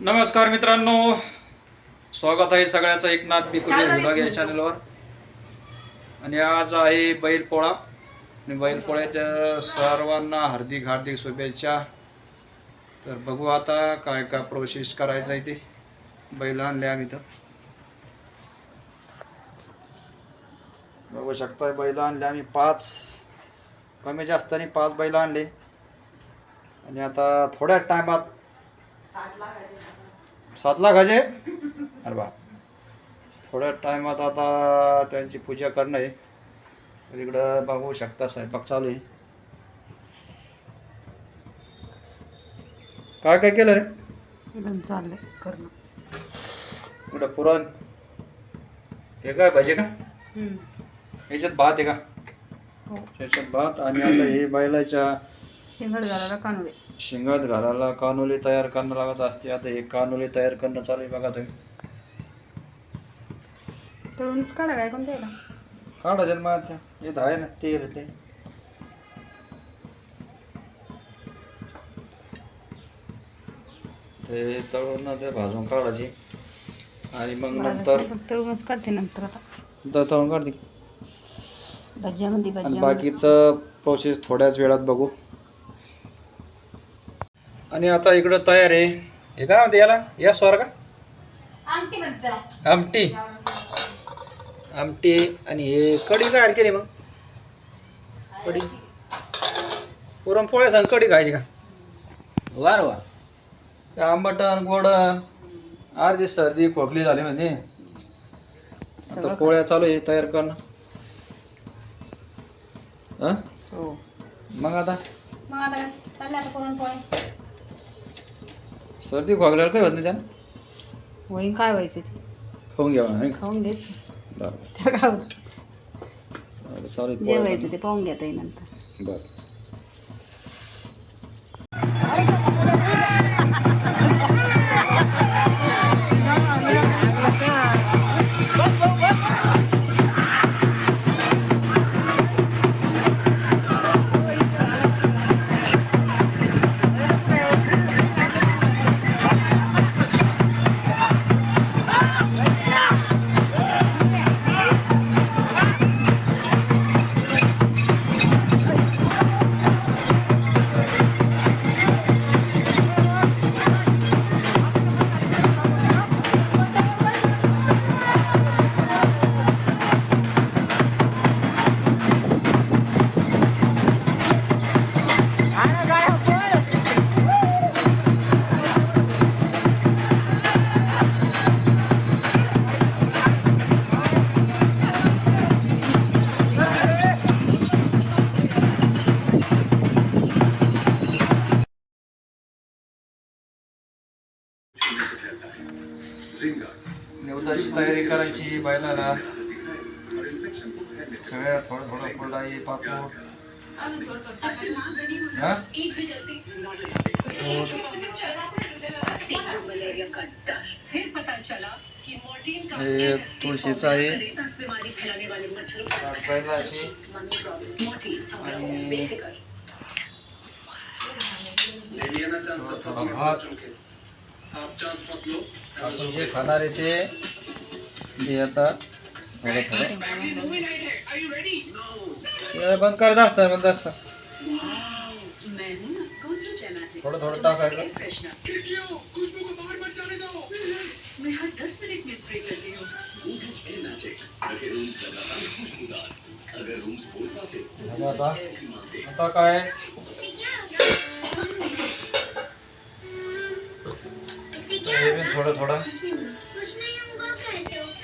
नमस्कार मित्रांनो. स्वागत आहे सगळ्याचं एकनाथ बिकुले व्लॉग या चॅनलवर आणि आज आहे बैलपोळा आणि बैलपोळ्याच्या सर्वांना हार्दिक हार्दिक शुभेच्छा. तर बघू आता काय काय प्रोसेस करायचं आहे ते. बैल आणले आम्ही तर. बघू शकताय बैल आणले आम्ही पाच. कमी जास्तानी पाच बैल आणले. आणि आता थोड्या टायमात सात लाख अजय अरे बा. थोड्या टायमात आता त्यांची पूजा करणं आहे. तर इकडं बघू शकता स्वयंपाक चालू आहे. काय काय केलं रे? इकडून चाललंय करणं. इकडं पुरण. हे काय भाजी का? याच्यात भात आहे का? हो. याच्यात भात आणि आता हे बैलाच्या शिंगड घालायला घालायला कानोली तयार करणं लागत असते. आता हे कानोली तयार करणं चालू आहे बघा तुम्ही. तळूनच काढा काय कोणत्या याला? काढा हे आहे ना ते रे ते. ते तळून ना ते भाजून काढायची. आणि मग नंतर तळूनच काढते नंतर आता. नंतर तळून काढते. भज्यामध्ये आणि भज्या बाकीचं प्रोसेस थोड्याच वेळात बघू. आणि आता इकडं तयार आहे. हे काय म्हणते याला? या स्वर का आमटी. आमटी आणि हे कढी काय केली मग? कढी. पुरणपोळ्या सांग कढी खायची का? वा रे वा ते आंबटन गोडन अर्धी सर्दी खोकली झाली म्हणजे आता पोळ्या चालू आहे तयार करणं. हं? हो. मग आता? मग आता चालले आता पुरणपोळी. सर्दी खोकल्याला काय होत नाही त्यानं? होईन काय व्हायचं ते? खाऊन घ्यावा नाही का? खाऊन देत बरं. त्या काय होतं चालेल, चालेल जे पोळ्या व्हायचं ते पाहून घेता येईल नंतर. बरं. करायची बैलाला सगळ्या थोडं थोडं फुलडाई पापूड हा? हे तुळशीचं आहे बैलाची आणि थोडा भात आपण जे खाणार आहे ते थोड़ा थोड़ा ये बंद कर दस्ता बंद थोड़ा थोड़ा टाक आएगा। मैं हर मिनट में स्प्रे करती अगर रूम्स रूम्स बोल पाते का है थोड़ा थोड़ा।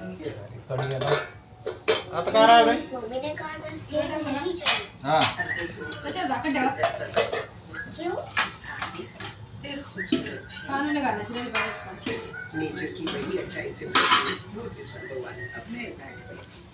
बढ़िया भाई। आप कह रहा है भाई? मैंने कहा मैं सेट नहीं चाहिए हाँ। बच्चा जाकर जाओ क्यों? कानून का नेचुरल बारिश का नेचर की वही अच्छाई से भरपूर भगवान अपने बैठ बैठ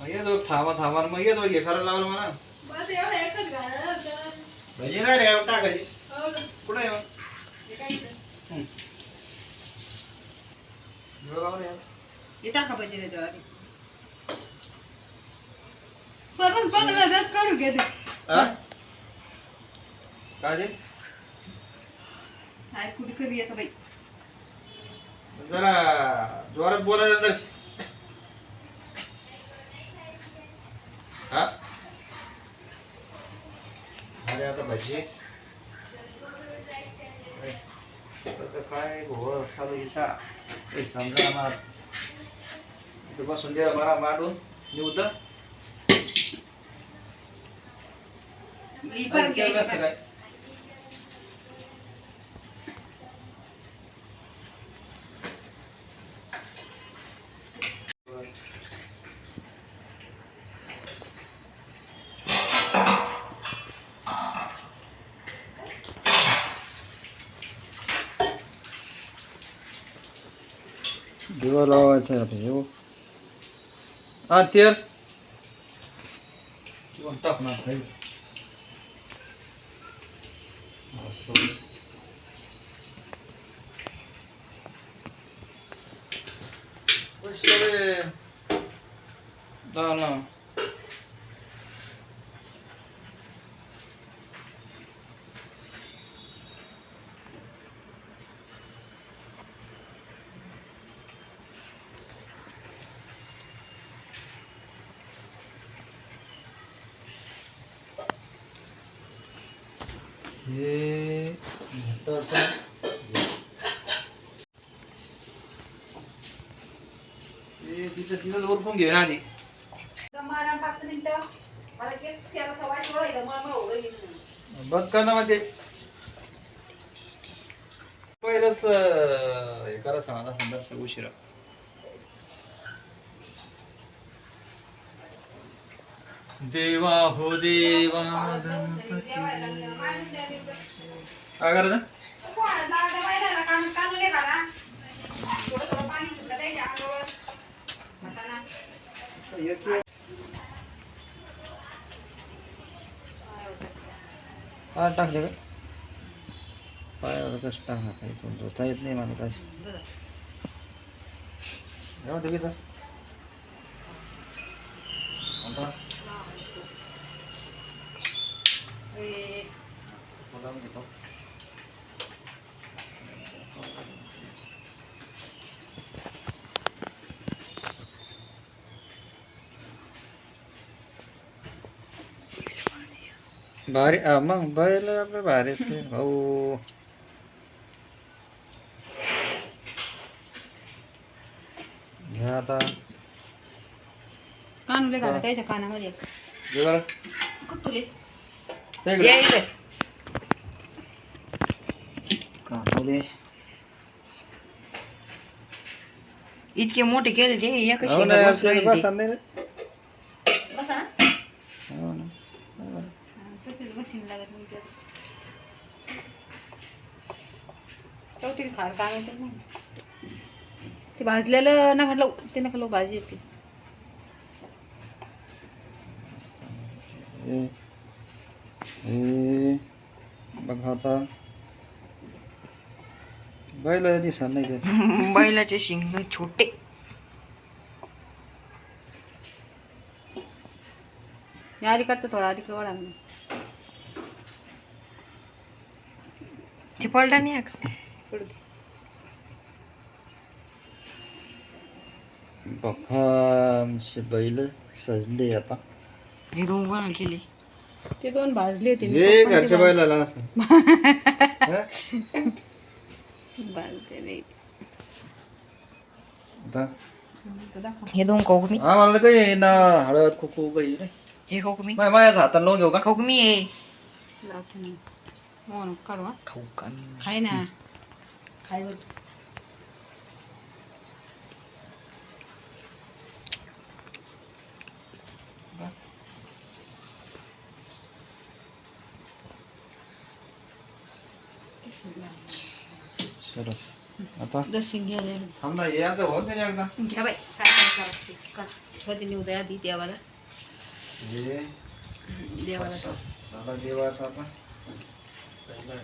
मग ये दोघ थांबा थांबा मग ये दोघ खरं लावलं म्हणा बस एवढं एकच घालायला होतं. भजी नाही रे टाकायची हो ना. कुठं आहे मग हे काय इथं? यार. हे टाका पाहिजे त्याच्यावर आधी. परत पण त्यात काढू घे ते. हा? काय ते हाय, कुठे कमी येतं बाई जरा जोरात बोलायला हा? अरे आता भजी. काय घोळ चालू हिचा काही समजा ना इथं बसून द्या मला मारून निवत ही पण. काय दिवा लावायचा आहे आता येऊ हा तेल किंवा टाकणार काही असं. कशाले? लाव, लाव. हे हे तिथं तिथं ओरपून घे ना आधी. तर मारा पाच मिनिटं. मला केक त्याला सवाय ओळखलं मला मला ओळखलं बंद कर ना मग ते. पहिलंच हे करा सांगा समजा उशिरा. देवा हो देवा काय करायचं? एक टाकले का? पायावर कसं काही पण येत नाही मला काय दिली तर मुलाम घेतो. भारी मग बैल आपले भारी भाऊ. घ्या आता. कानुले घाला त्याच्या कानामध्ये. कुठुले इकडे. कानुले. इतके मोठे केले ते या हो कशी ना यार, ते राहिली बसा नाही रे. बसा ना हो ना. हो ना. हा, तसेच बशीन लागत मग त्यात. चौथीला खायला काय माहिती नाही? ते भाजलेलं नका लावू ते नका लावू भाजी येते. हे हे बघा आता. बैल दिसा नाही ते. बैलाचे शिंग छोटे. या अलीकडचं थोडा अलीकडे ना. ते पलटा नाही आहे का? पडू दे. बघा आमचे बैल सजले आता. हे दोन कोणा केले. ते दोन भाजले होते मी. हे पप्पांचे घरच्या बैलाला असं. हं? भाजलेले आता इथं दाखव. हे दोन कोकमी हा मला काही ना हळद कुकू काही नाही हे कोकमी माय माझ्या हाताला लावून घेऊ का कोकमी आहे लावते ना हो ना काढू हा. खाऊ का खाय ना खाय वर चलो। आता? दर्शन घ्या द्या. थांब ना हे आता होत नाही एकदा. घ्या बाई काय करायचं ते. निवदया आधी देवाला. हे देवाला. झाला देवाचा आता. पहिला.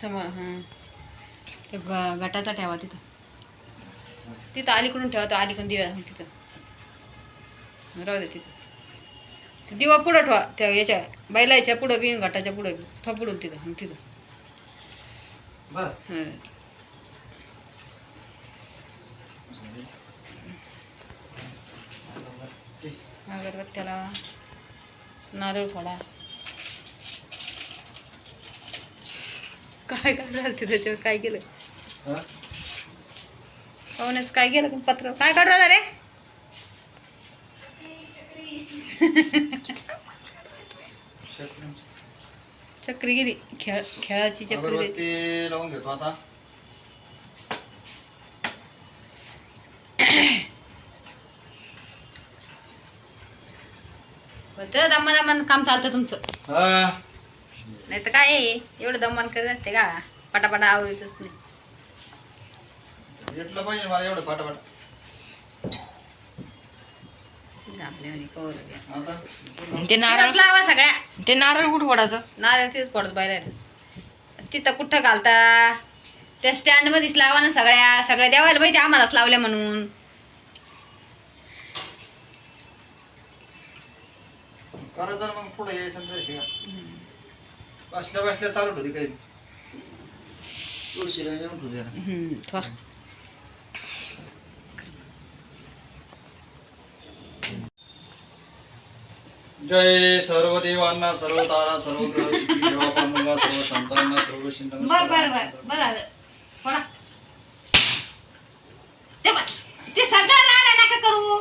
समोर हां. ते गटाचा ठेवा तिथं. तिथं अलीकडून ठेवा तो अलीकडून दिवा तिथं. राहू दे तिथंच. दिवा पुढं ठेवा त्या याच्या बैलाच्या पुढं बी घटाच्या पुढं बी. ठेवा पुढून तिथं तिथं. हं. अगरबत्त्याला नारळ फोडा. काय झालं ते त्याच्यावर? काय केलं? हा? पाहुण्याचं काय केलं? पत्र. काय काढू राहिला रे? चक्री गेली खेळ खेळाची चक्री गेली. अगरबत्ती लावून घेतो आता. होतं दमान दमान काम चालतं तुमचं. हा. नाही तर काय आहे, एवढं दमान करत असते का? पटापटा आवडतच नाही. भेटलं पाहिजे मला एवढं पाटापाट. ते नारळ लावा सगळ्या. ते नारळ कुठं फोडायचं? नारळ तिथं पडत बायला तिथं कुठं घालता? त्या स्टँड मध्येच लावा ना सगळ्या. सगळ्या देवायला माहिती आम्हालाच लावल्या म्हणून. मग पुढे बसल्या बसल्या चालू होती काही येऊन होती जरा. हम्म, ठेवा. जय सर्व देवांना सर्व तारा सर्व ग्रह देवापांना सर्व संतांना सर्व बर बर. बर बर आलं ते बघ, ते सगळं राडा नका करू.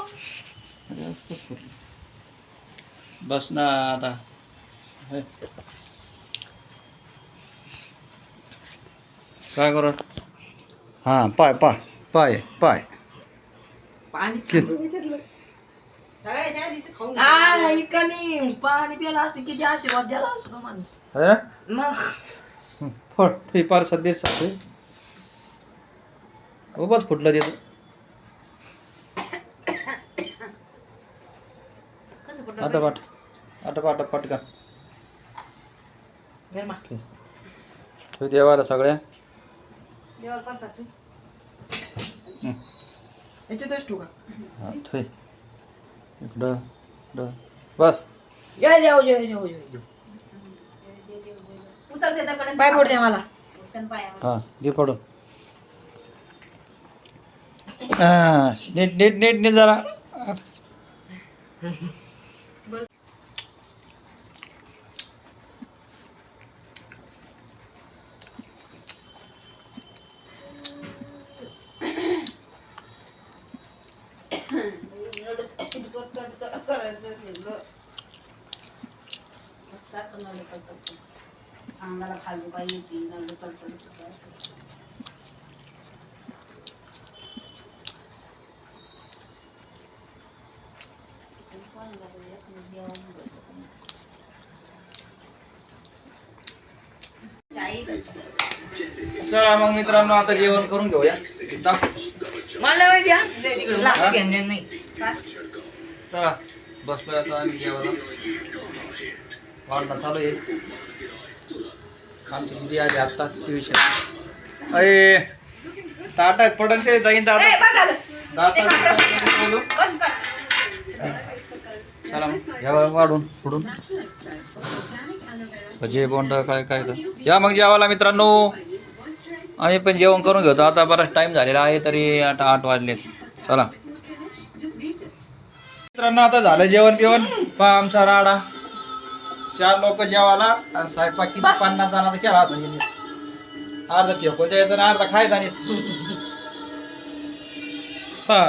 बस ना आता. हे. काय करू? हा पाय पाय. पाय पाय. पाणी सगळ्याच्या आधीच खाऊन घ्या. इतका नाही पाणी प्यायला असते किती आशीर्वाद द्यायला असतो तुम्हाला अरे मग फट हे पार सध्या सांगते उभाच फुटलं देतो कसं कुठं आता पाठ आता पाठ पटका गरमा ठेव देवाला सगळ्या. देवाला पासाचं. याच्यातच ठेवू का? हा, ठेव. इकडं इकडं. बस जय देव जय देव जय देव. पाय मला उचकन पायावर. हा पडून हा, नीट नीट नीट नीट जरा अंगाला खाली पाहिजे येते नळलं कलकल चला मग मित्रांनो आता जेवण करून घेऊया दाख- मला माहिती हा दे तिकडं. मला घेणं नाही चला बसलोय आता आम्ही जेवायला वाढणं चालू आहे आमची दिदी आली आत्ताच ट्युशन अरे ताटात पडन ते जाईन दादा दादा चला मग वाढून पुढून भजे बोंड काय काय काय या मग जेवायला मित्रांनो। आम्ही पण जेवण करून घेतो. आता बराच टाइम झालेला आहे तरी आता आठ वाजलेत. चला. मित्रांनो आता झालं जेवण बिवण पहा आमचा राडा. चार लोक जेवायला आणि स्वयंपाक किती बस. पन्नास जणांचा केला होता यांनी. अर्धा फेकून द्यायचा आणि अर्धा खायचा आणि हा